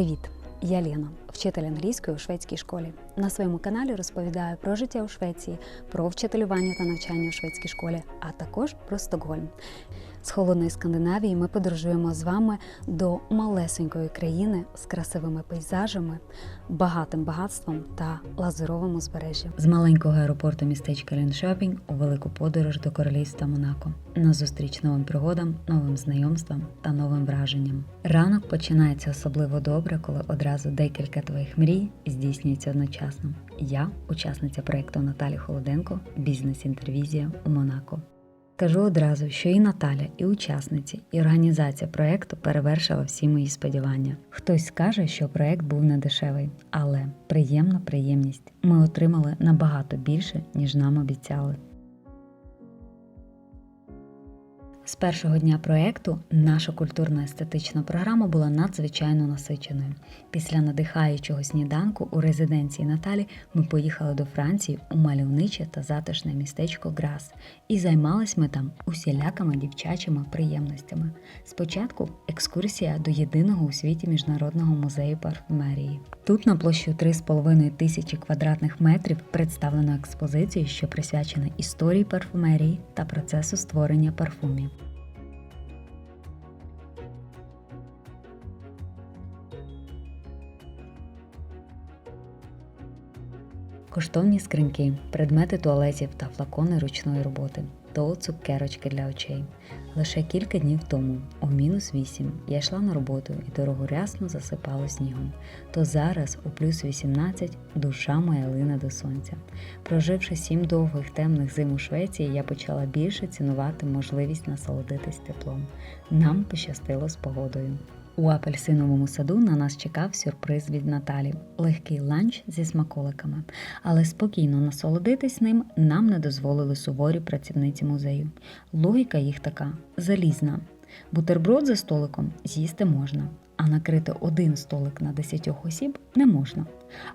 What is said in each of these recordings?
Привіт! Я Лена, вчитель англійської у шведській школі. На своєму каналі розповідаю про життя у Швеції, про вчителювання та навчання у шведській школі, а також про Стокгольм. З холодної Скандинавії ми подорожуємо з вами до малесенької країни з красивими пейзажами, багатим багатством та лазуровим узбережжям. З маленького аеропорту містечка Ліншопінг у велику подорож до королівства Монако. На зустріч новим пригодам, новим знайомствам та новим враженням. Ранок починається особливо добре, коли одразу декілька твоїх мрій здійснюються одночасно. Я учасниця проєкту Наталі Холоденко, бізнес-інтервізія у Монако. Кажу одразу, що і Наталя, і учасниці, і організація проєкту перевершила всі мої сподівання. Хтось скаже, що проєкт був не дешевий, але приємна приємність. Ми отримали набагато більше, ніж нам обіцяли. З першого дня проєкту наша культурно-естетична програма була надзвичайно насиченою. Після надихаючого сніданку у резиденції Наталі ми поїхали до Франції у мальовниче та затишне містечко Грас і займались ми там усілякими дівчачими приємностями. Спочатку екскурсія до єдиного у світі міжнародного музею парфумерії. Тут на площу 3,5 тисячі квадратних метрів представлено експозицію, що присвячена історії парфумерії та процесу створення парфумів. Коштовні скриньки, предмети туалетів та флакони ручної роботи, то цукерочки для очей. Лише кілька днів тому, у мінус 8, я йшла на роботу і дорогу рясно засипало снігом. То зараз, у плюс 18, душа моя лине до сонця. Проживши сім довгих темних зим у Швеції, я почала більше цінувати можливість насолодитись теплом. Нам пощастило з погодою. У апельсиновому саду на нас чекав сюрприз від Наталі легкий ланч зі смаколиками, але спокійно насолодитись ним нам не дозволили суворі працівниці музею. Логіка їх така залізна. Бутерброд за столиком з'їсти можна, а накрити один столик на 10 осіб не можна.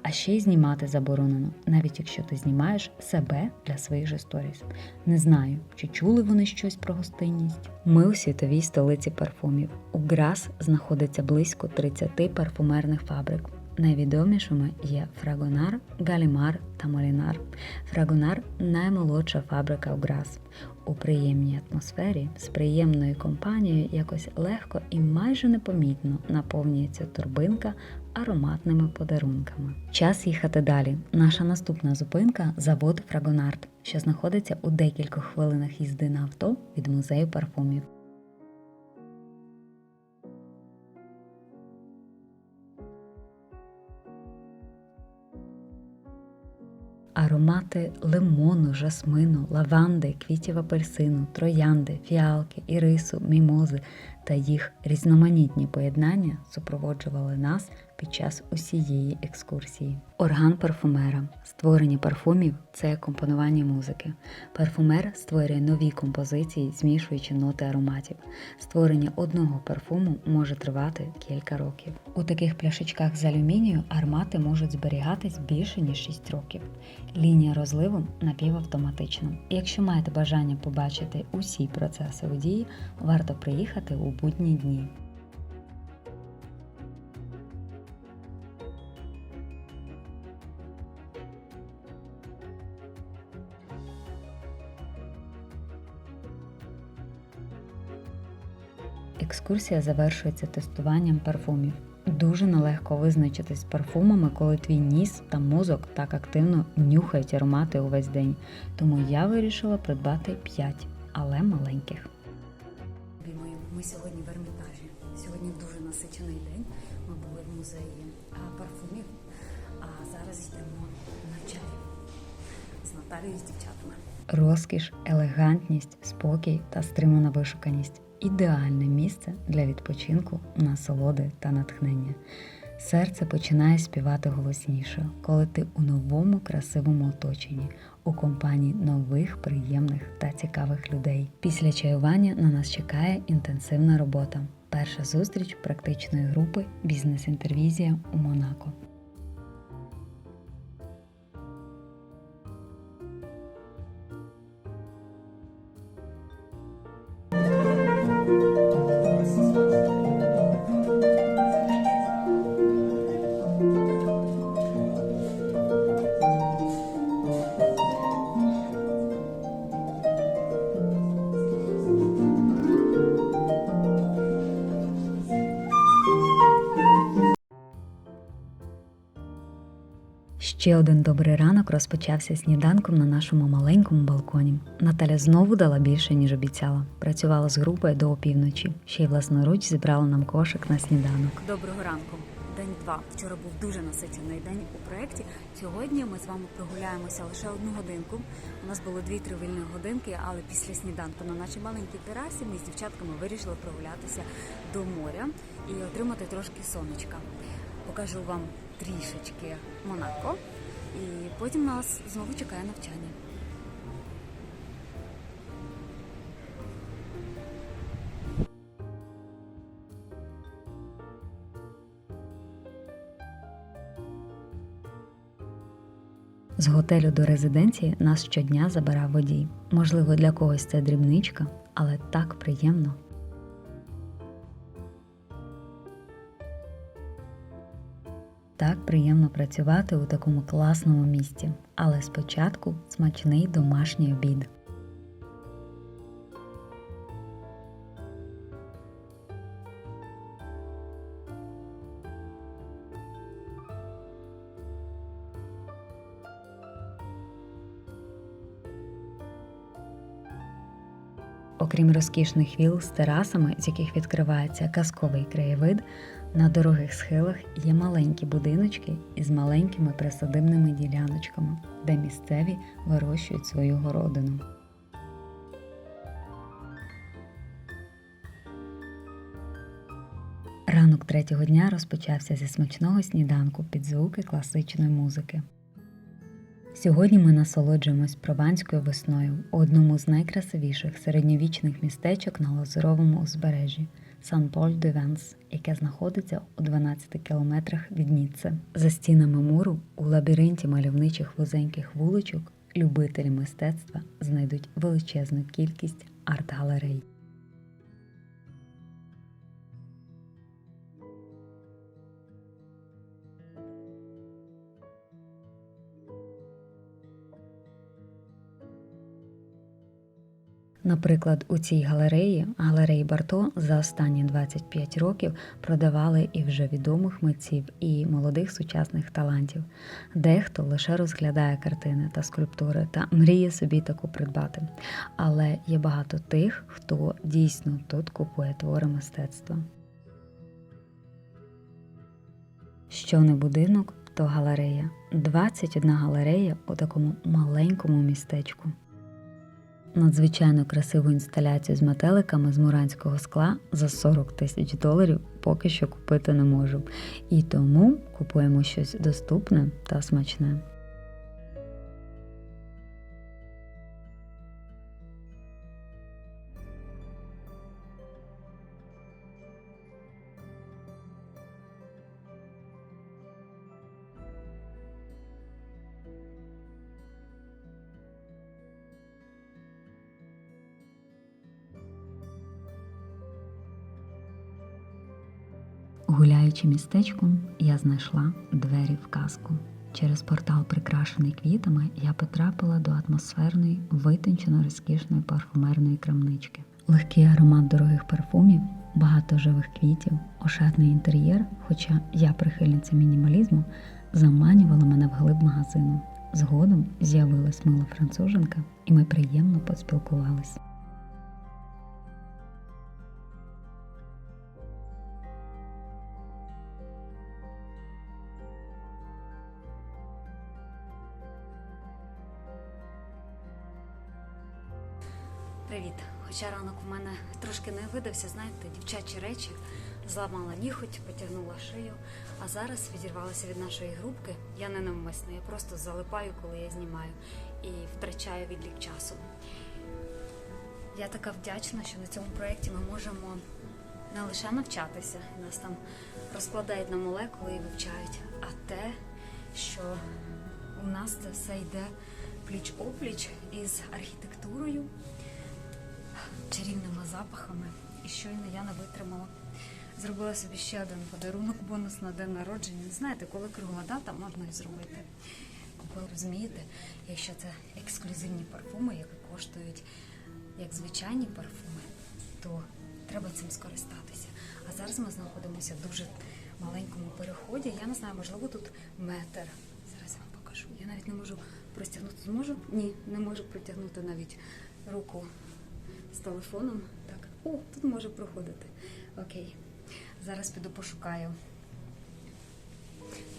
А ще й знімати заборонено, навіть якщо ти знімаєш себе для своїх же сторіс. Не знаю, чи чули вони щось про гостинність. Ми у світовій столиці парфумів. У Грас знаходиться близько 30 парфумерних фабрик. Найвідомішими є Фрагонар, Галімар та Молінар. Фрагонар наймолодша фабрика у Грас. У приємній атмосфері з приємною компанією якось легко і майже непомітно наповнюється турбинка ароматними подарунками. Час їхати далі. Наша наступна зупинка завод Фрагонард, що знаходиться у декількох хвилинах їзди на авто від музею парфумів. Аромати лимону, жасмину, лаванди, квітів апельсину, троянди, фіалки, ірису, мімози та їх різноманітні поєднання супроводжували нас під час усієї екскурсії. Орган парфумера. Створення парфумів це компонування музики. Парфумер створює нові композиції, змішуючи ноти ароматів. Створення одного парфуму може тривати кілька років. У таких пляшечках з алюмінію аромати можуть зберігатись більше ніж 6 років. Лінія розливу напівавтоматична. Якщо маєте бажання побачити усі процеси у дії, варто приїхати у будні дні. Екскурсія завершується тестуванням парфумів. Дуже нелегко визначитись з парфумами, коли твій ніс та мозок так активно нюхають аромати увесь день. Тому я вирішила придбати 5, але маленьких. Ми сьогодні в Ермітажі. Сьогодні дуже насичений день. Ми були в музеї парфумів, а зараз йдемо на чай з Наталією з дівчатами. Розкіш, елегантність, спокій та стримана вишуканість ідеальне місце для відпочинку, насолоди та натхнення. Серце починає співати голосніше, коли ти у новому красивому оточенні, у компанії нових, приємних та цікавих людей. Після чаювання на нас чекає інтенсивна робота. Перша зустріч практичної групи Бізнес-інтервізія у Монако. Ще один добрий ранок розпочався сніданком на нашому маленькому балконі. Наталя знову дала більше, ніж обіцяла. Працювала з групою до опівночі. Ще й власноруч зібрала нам кошик на сніданок. Доброго ранку. День два. Вчора був дуже насичений день у проєкті. Сьогодні ми з вами прогуляємося лише одну годинку. У нас було дві-три вільні годинки, але після сніданку на нашій маленькій терасі ми з дівчатками вирішили прогулятися до моря і отримати трошки сонечка. Покажу вам трішечки Монако, і потім нас знову чекає навчання. З готелю до резиденції нас щодня забирав водій. Можливо, для когось це дрібничка, але так приємно. Так приємно працювати у такому класному місті, але спочатку смачний домашній обід. Окрім розкішних віл з терасами, з яких відкривається казковий краєвид, на дорогих схилах є маленькі будиночки із маленькими присадибними діляночками, де місцеві вирощують свою городину. Ранок третього дня розпочався зі смачного сніданку під звуки класичної музики. Сьогодні ми насолоджуємось прованською весною у одному з найкрасивіших середньовічних містечок на лазуровому узбережжі сан поль де венс яке знаходиться у 12 кілометрах від Ніцце. За стінами муру у лабіринті мальовничих вузеньких вуличок любителі мистецтва знайдуть величезну кількість арт-галерей. Наприклад, у цій галереї, галереї Барто, за останні 25 років продавали і вже відомих митців, і молодих сучасних талантів. Дехто лише розглядає картини та скульптури та мріє собі таку придбати. Але є багато тих, хто дійсно тут купує твори мистецтва. Що не будинок, то галерея. 21 галерея у такому маленькому містечку. Надзвичайно красиву інсталяцію з метеликами з муранського скла за 40 тисяч доларів поки що купити не можу. І тому купуємо щось доступне та смачне. Гуляючи містечком, я знайшла двері в казку. Через портал, прикрашений квітами, я потрапила до атмосферної, витончено розкішної парфумерної крамнички. Легкий аромат дорогих парфумів, багато живих квітів, ошатний інтер'єр, хоча я прихильниця мінімалізму, заманювала мене вглиб магазину. Згодом з'явилась мила француженка, і ми приємно поспілкувались. Трошки не видався, знаєте, дівчачі речі, зламала ніготь, потягнула шию, а зараз відірвалася від нашої групки. Я не навмисно, я просто залипаю, коли я знімаю, і втрачаю відлік часу. Я така вдячна, що на цьому проєкті ми можемо не лише навчатися, нас там розкладають на молекули і вивчають, а те, що у нас це все йде пліч опліч із архітектурою, чарівними запахами. І щойно я не витримала. Зробила собі ще один подарунок, бонус на день народження. Знаєте, коли кругла дата, можна і зробити. Купили, розумієте, якщо це ексклюзивні парфуми, які коштують як звичайні парфуми, то треба цим скористатися. А зараз ми знаходимося в дуже маленькому переході. Я не знаю, можливо, тут метр. Зараз я вам покажу. Я навіть не можу простягнути. Зможу? Ні, не можу протягнути навіть руку з телефоном. Так, о, тут може проходити. Окей. Зараз піду пошукаю.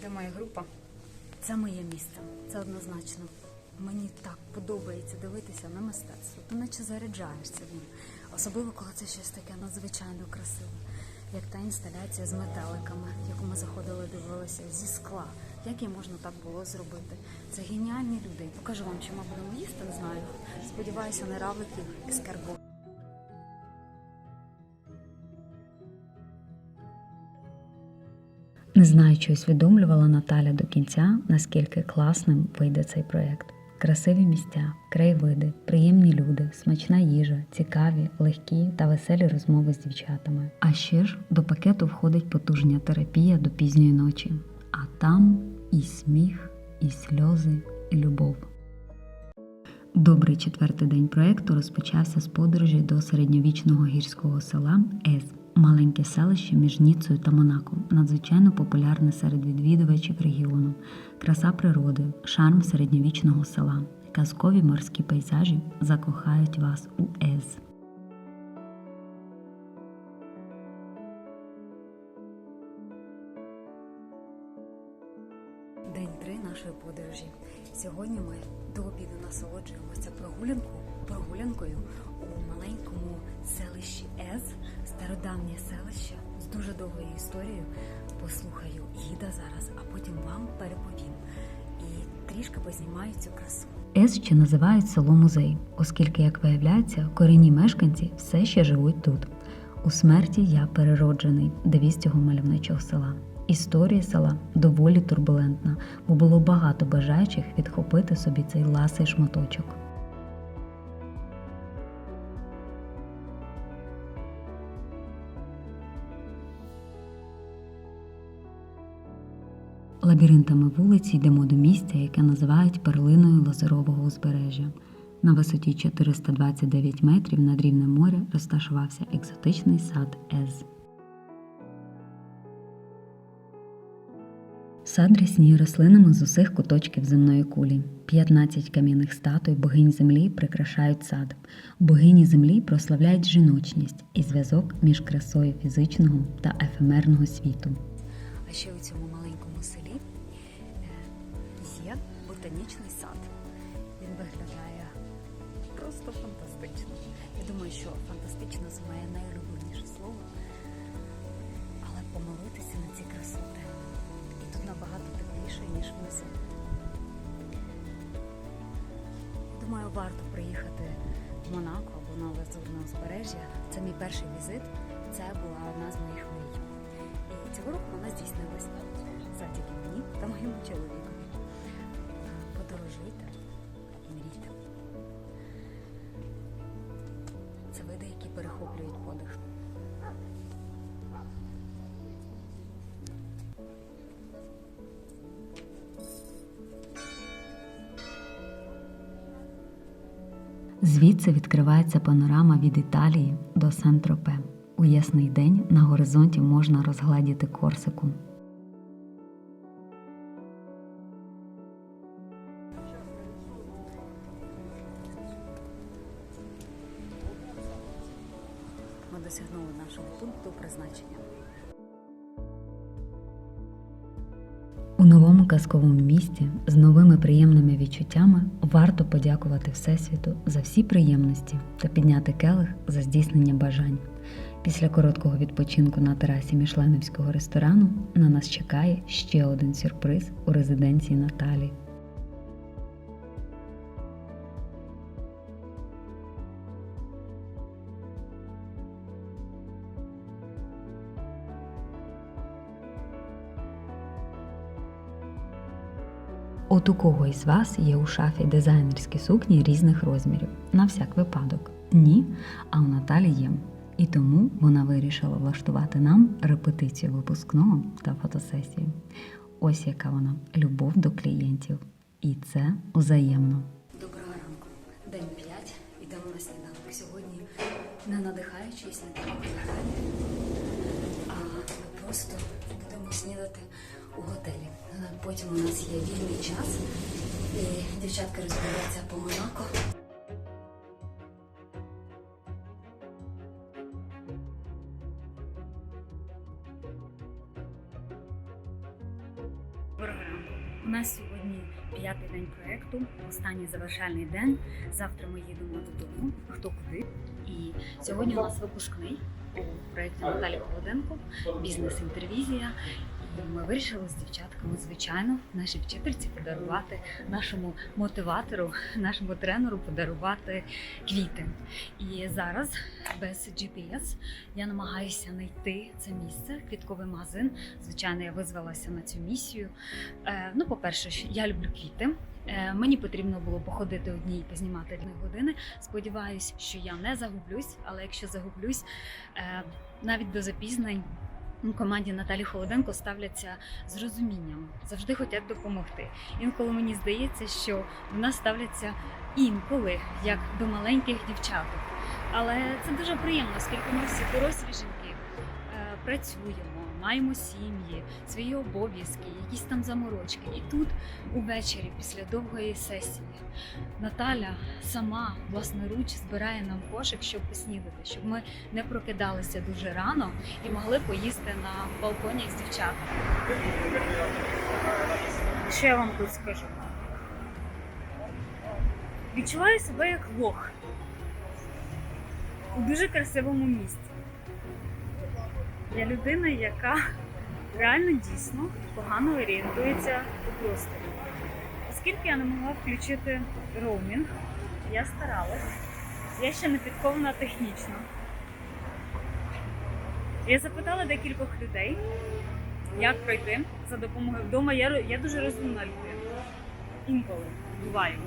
Де моя група? Це моє місце. Це однозначно. Мені так подобається дивитися на мистецтво. Ти наче заряджаєшся ним. Особливо, коли це щось таке надзвичайно красиве, як та інсталяція з метеликами, яку ми заходили, дивилися зі скла. Як і можна так було зробити? Це геніальні люди. Покажу вам, що ми будемо їсти, не знаю. Сподіваюся, не равликів і скарбу. Не знаю, чи усвідомлювала Наталя до кінця, наскільки класним вийде цей проєкт. Красиві місця, краєвиди, приємні люди, смачна їжа, цікаві, легкі та веселі розмови з дівчатами. А ще ж до пакету входить потужня терапія до пізньої ночі. А там і сміх, і сльози, і любов. Добрий четвертий день проекту розпочався з подорожі до середньовічного гірського села Ез, маленьке селище між Ніцею та Монаком, надзвичайно популярне серед відвідувачів регіону, краса природи, шарм середньовічного села, казкові морські пейзажі закохають вас у Ез. День три нашої подорожі. Сьогодні ми до обіду насолоджуємося прогулянку, прогулянкою у маленькому селищі Ез, стародавнє селище з дуже довгою історією. Послухаю гіда зараз, а потім вам переповім. І трішки познімаю цю красу. Ез ще називають село музей, оскільки, як виявляється, корінні мешканці все ще живуть тут. У смерті я перероджений, девіз цього мальовничого села. Історія села доволі турбулентна, бо було багато бажаючих відхопити собі цей ласий шматочок. Лабіринтами вулиці йдемо до місця, яке називають перлиною Лазурового узбережжя. На висоті 429 метрів над рівнем моря розташувався екзотичний сад Ез. Сад рясніє рослинами з усіх куточків земної кулі. 15 кам'яних статуй богинь землі прикрашають сад. Богині землі прославляють жіночність і зв'язок між красою фізичного та ефемерного світу. А ще у цьому маленькому селі е, є ботанічний сад. Він виглядає просто фантастично. Я думаю, що фантастично це моє найулюбленіше слово. Але помилитися на ці красоти. Тепліше, ніж внизу. Думаю, варто приїхати в Монако або на Лазурне узбережжя. Це мій перший візит. Це була одна з моїх мрій. І цього року вона здійснилася завдяки мені та моєму чоловікові. Подорожуйте і мрійте. Це види, які перехоплюють подих. Звідси відкривається панорама від Італії до Сен-Тропе. У ясний день на горизонті можна розгледіти Корсику. Ми досягнули нашого пункту призначення. Казковому місті з новими приємними відчуттями варто подякувати Всесвіту за всі приємності та підняти келих за здійснення бажань. Після короткого відпочинку на терасі Мішленівського ресторану на нас чекає ще один сюрприз у резиденції Наталі. От у кого із вас є у шафі дизайнерські сукні різних розмірів, на всяк випадок. Ні, а у Наталі є. І тому вона вирішила влаштувати нам репетицію випускного та фотосесію. Ось яка вона любов до клієнтів. І це взаємно. Доброго ранку. День 5. Йдемо на сніданок. Сьогодні не надихаючий сніданок взагалі, а ми просто будемо снідати у готелі. Потім у нас є вільний час, і дівчатка розповідаються по Монако. У нас сьогодні п'ятий день проєкту, останній завершальний день. Завтра ми їдемо додому, хто куди. І сьогодні у нас випускний у проєкті Наталі Холоденко, бізнес-інтервізія. І ми вирішили з дівчатками, звичайно, нашій вчительці подарувати нашому мотиватору, нашому тренеру подарувати квіти. І зараз без GPS я намагаюся знайти це місце, квітковий магазин. Звичайно, я визвалася на цю місію. Е, ну, по-перше, я люблю квіти. Е, Мені потрібно було походити одній і познімати дві години. Сподіваюсь, що я не загублюсь, але якщо загублюсь, е, навіть до запізнень у команді Наталі Холоденко ставляться з розумінням, завжди хочуть допомогти. Інколи мені здається, що в нас ставляться інколи як до маленьких дівчаток. Але це дуже приємно, оскільки ми всі дорослі жінки е, працюємо, маємо сім'ї, свої обов'язки, якісь там заморочки. І тут увечері, після довгої сесії, Наталя сама власноруч збирає нам кошик, щоб поснідати, щоб ми не прокидалися дуже рано і могли поїсти на балконі з дівчатами. Що я вам тут скажу? Відчуваю себе як лох у дуже красивому місці. Я людина, яка реально дійсно погано орієнтується у просторі. Оскільки я не могла включити роумінг, я старалась. Я ще не підкована технічно. Я запитала декількох людей, як пройти за допомогою вдома. Я, я дуже розумна людина. Інколи буваю.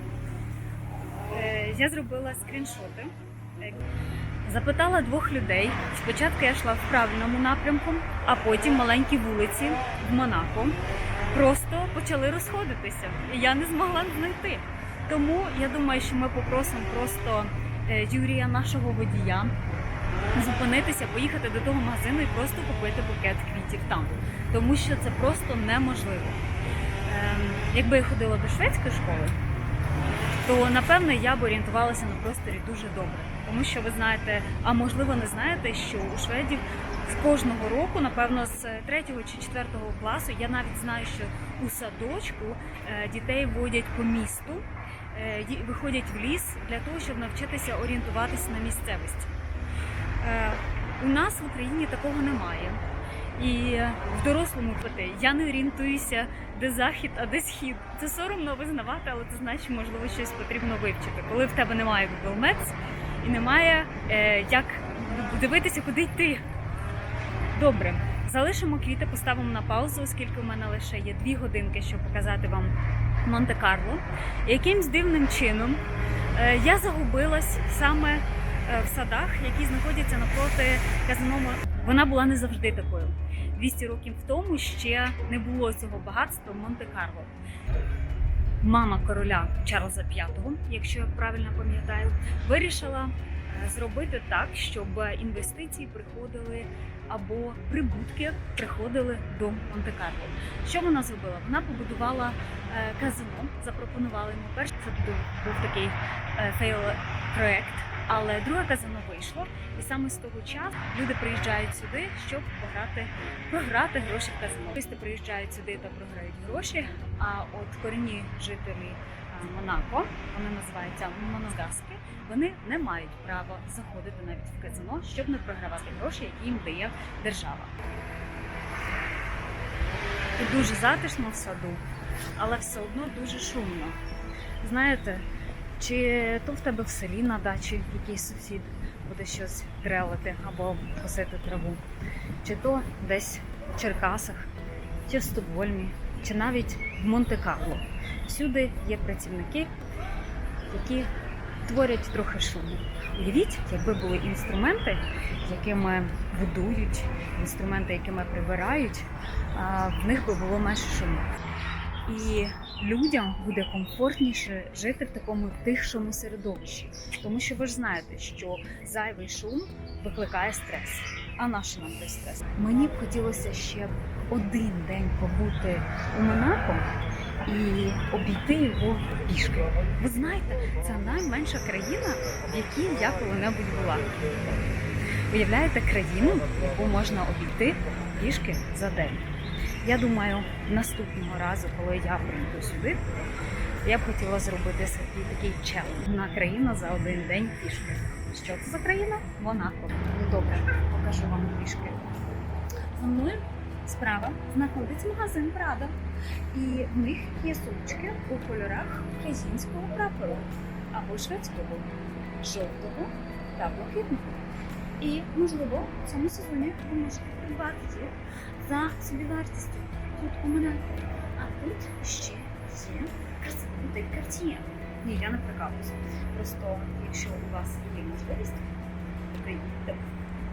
Е, я зробила скріншоти. Запитала двох людей. Спочатку я йшла в правильному напрямку, а потім маленькі вулиці в Монако просто почали розходитися. І я не змогла знайти. Тому я думаю, що ми попросимо просто е, Юрія, нашого водія, зупинитися, поїхати до того магазину і просто купити букет квітів там. Тому що це просто неможливо. Ем, якби я ходила до шведської школи, то напевне я б орієнтувалася на просторі дуже добре. Тому що ви знаєте, а можливо не знаєте, що у шведів з кожного року, напевно, з 3 чи 4 класу, я навіть знаю, що у садочку е, дітей водять по місту, е, виходять в ліс для того, щоб навчитися орієнтуватися на місцевості. Е, У нас в Україні такого немає. І в дорослому проте я не орієнтуюся, де захід, а де схід. Це соромно визнавати, але це значить, можливо, щось потрібно вивчити. Коли в тебе немає Google Maps і немає е, як дивитися, куди йти. Добре, залишимо квіти, поставимо на паузу, оскільки у мене лише є дві годинки, щоб показати вам Монте-Карло. Якимсь дивним чином е, я загубилась саме е, в садах, які знаходяться навпроти казино. Вона була не завжди такою. 200 років тому ще не було цього багатства в Монте-Карло. Мама короля Чарльза V, якщо я правильно пам'ятаю, вирішила е, зробити так, щоб інвестиції приходили або прибутки приходили до Монте-Карло. Що вона зробила? Вона побудувала е, казино, запропонувала йому перш це був, такий е, фейл проект, але друге казино вийшло, і саме з того часу люди приїжджають сюди, щоб пограти, програти гроші в казино. Туристи приїжджають сюди та програють гроші. А от корінні жителі е, Монако, вони називаються монозгаски, вони не мають права заходити навіть в казино, щоб не програвати гроші, які їм дає держава. І дуже затишно в саду, але все одно дуже шумно. Знаєте, чи то в тебе в селі на дачі якийсь сусід буде щось дрелити або косити траву, чи то десь в Черкасах, чи в Стокгольмі, чи навіть в Монте-Карло. Всюди є працівники, які творять трохи шуму. Уявіть, якби були інструменти, якими будують, інструменти, якими прибирають, в них би було менше шуму. І людям буде комфортніше жити в такому тихшому середовищі, тому що ви ж знаєте, що зайвий шум викликає стрес, А наш нам той стрес? Мені б хотілося ще один день побути у Монако і обійти його пішки. Ви знаєте, це найменша країна, в якій я коли-небудь була. Уявляєте країну, яку можна обійти пішки за день. Я думаю, наступного разу, коли я прийду сюди, я б хотіла зробити собі такий челендж на країну за один день пішки. Що це за країна? Монако. Ну добре, покажу вам пішки. За мною справа знаходиться магазин Прада. І в них є сумочки у кольорах українського прапору або шведського, жовтого та блакитного. І, можливо, в цьому сезоні ви можете придбати їх за собівартістю. Тут у мене. А тут ще є красивий карт'є. Ні, я не прикалуюся. Просто якщо у вас є можливість, приїдьте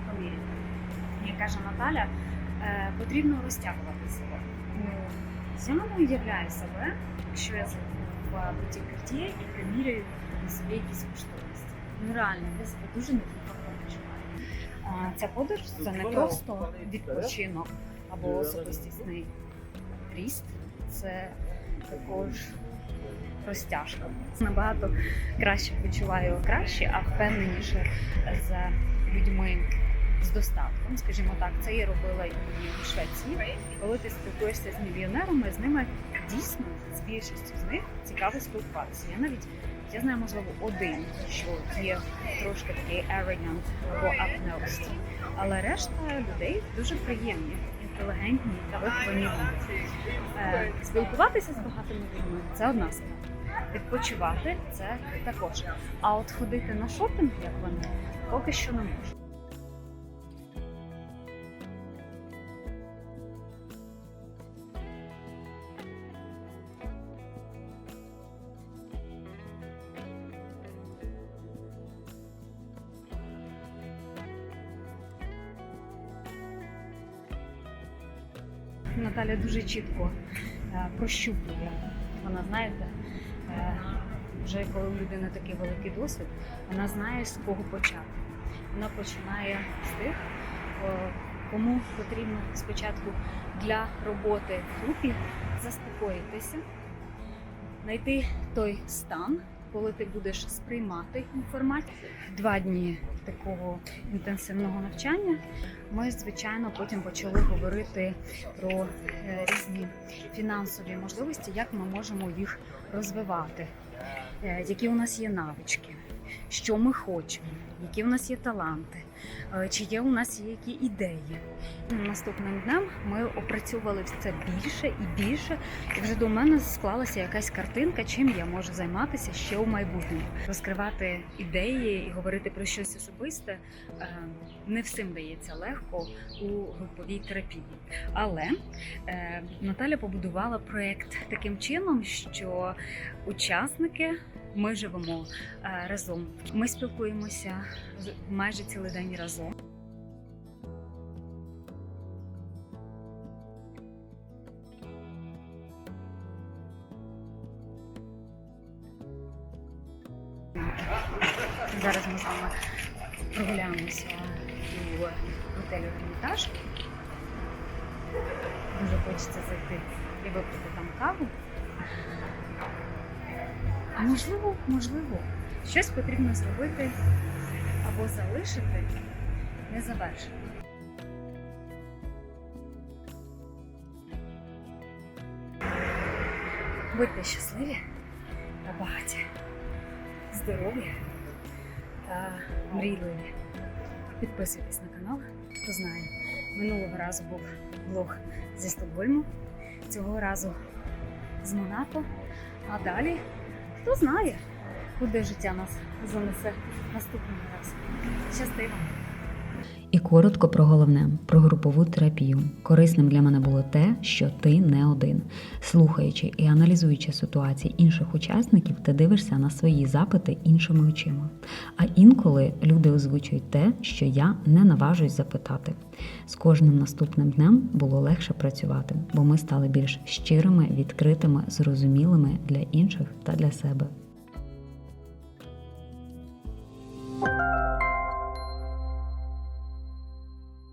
поміряйте. Як каже Наталя, е, потрібно розтягувати себе. Ну, я не уявляю себе, якщо я зайду в бутік Cartier і приміряю на собі якісь коштовності. Ну реально, я себе дуже некомфортно почуваю. Ця подорож це не просто відпочинок або особистісний ріст, це також розтяжка. Набагато краще почуваю краще, а впевненіше за людьми з достатком, скажімо так, це я робила і в Швеції. Коли ти спілкуєшся з мільйонерами, з ними дійсно з більшістю з них цікаво спілкуватися. Я навіть я знаю, можливо, один, що є трошки такий arrogant або up-nosed, але решта людей дуже приємні, інтелігентні та виховані. люди. Е, Спілкуватися з багатими людьми це одна справа. Відпочивати це також. А от ходити на шопінг, як вони, поки що не можу. Дуже чітко е, прощупує. Вона, знаєте, е, вже коли у людини такий великий досвід, вона знає, з кого почати. Вона починає з тих, е, кому потрібно спочатку для роботи в групі заспокоїтися, знайти той стан, коли ти будеш сприймати інформацію. Два дні такого інтенсивного навчання. Ми, звичайно, потім почали говорити про е, різні фінансові можливості, як ми можемо їх розвивати, е, які у нас є навички, що ми хочемо, які у нас є таланти, чи є у нас які ідеї. Наступним днем ми опрацьовували це більше і більше, і вже до мене склалася якась картинка, чим я можу займатися ще у майбутньому. Розкривати ідеї і говорити про щось особисте е, не всім дається легко у груповій терапії. Але е, Наталя побудувала проєкт таким чином, що учасники. Ми живемо е, разом. Ми спілкуємося майже цілий день разом. Зараз ми з вами прогуляємося у готелі Ермітаж. Дуже хочеться зайти і випити там каву. Можливо, можливо, щось потрібно зробити або залишити незавершеним. Будьте щасливі та багаті, здорові та мрійливі. Підписуйтесь на канал, хто знає. Минулого разу був влог зі Стокгольму, цього разу з Монако, а далі хто знає, куди життя нас занесе наступного раз. Щасти вам! І коротко про головне про групову терапію. Корисним для мене було те, що ти не один. Слухаючи і аналізуючи ситуації інших учасників, ти дивишся на свої запити іншими очима. А інколи люди озвучують те, що я не наважуюсь запитати. З кожним наступним днем було легше працювати, бо ми стали більш щирими, відкритими, зрозумілими для інших та для себе.